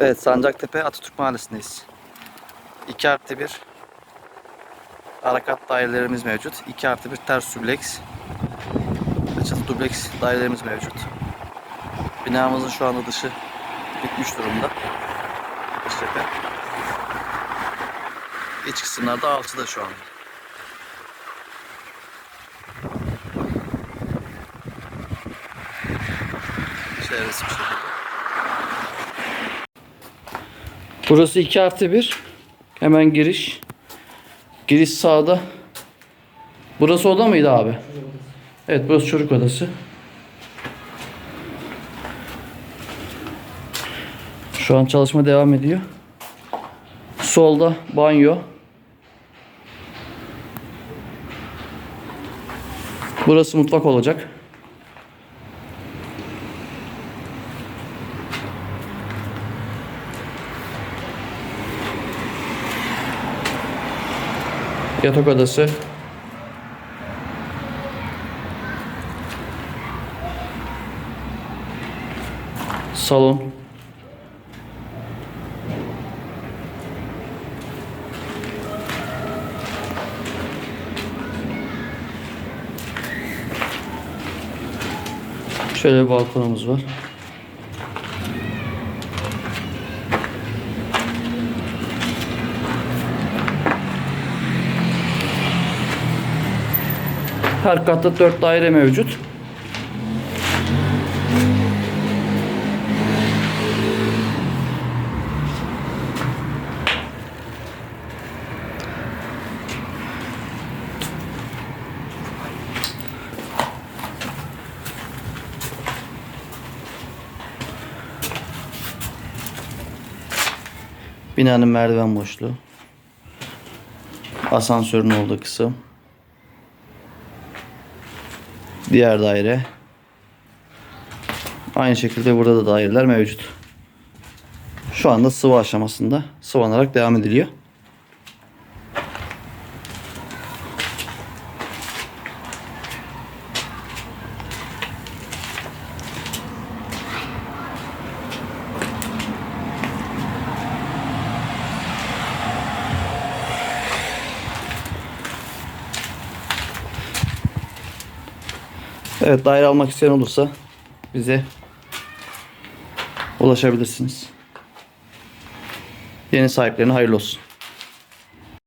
Evet Sancaktepe Atatürk Mahallesi'ndeyiz. 2 artı 1 Arakat dairelerimiz mevcut. 2 artı 1 ters dubleks ve çatı dubleks dairelerimiz mevcut. Binamızın şu anda dışı bitmiş durumda. Dış cephe. İç kısımlarda alçıda şu anda. Çevresi bir şekilde. Burası 2 artı 1. Hemen giriş. Giriş sağda. Burası oda mıydı abi? Evet burası çocuk odası. Şu an çalışma devam ediyor. Solda banyo. Burası mutfak olacak. Yatak odası. Salon. Şöyle bir balkonumuz var. Her katta 4 daire mevcut. Binanın merdiven boşluğu. Asansörün olduğu kısım. Diğer daire. Aynı şekilde burada da daireler mevcut. Şu anda sıvı aşamasında sıvanarak devam ediliyor. Evet daire almak isteyen olursa bize ulaşabilirsiniz. Yeni sahiplerine hayırlı olsun.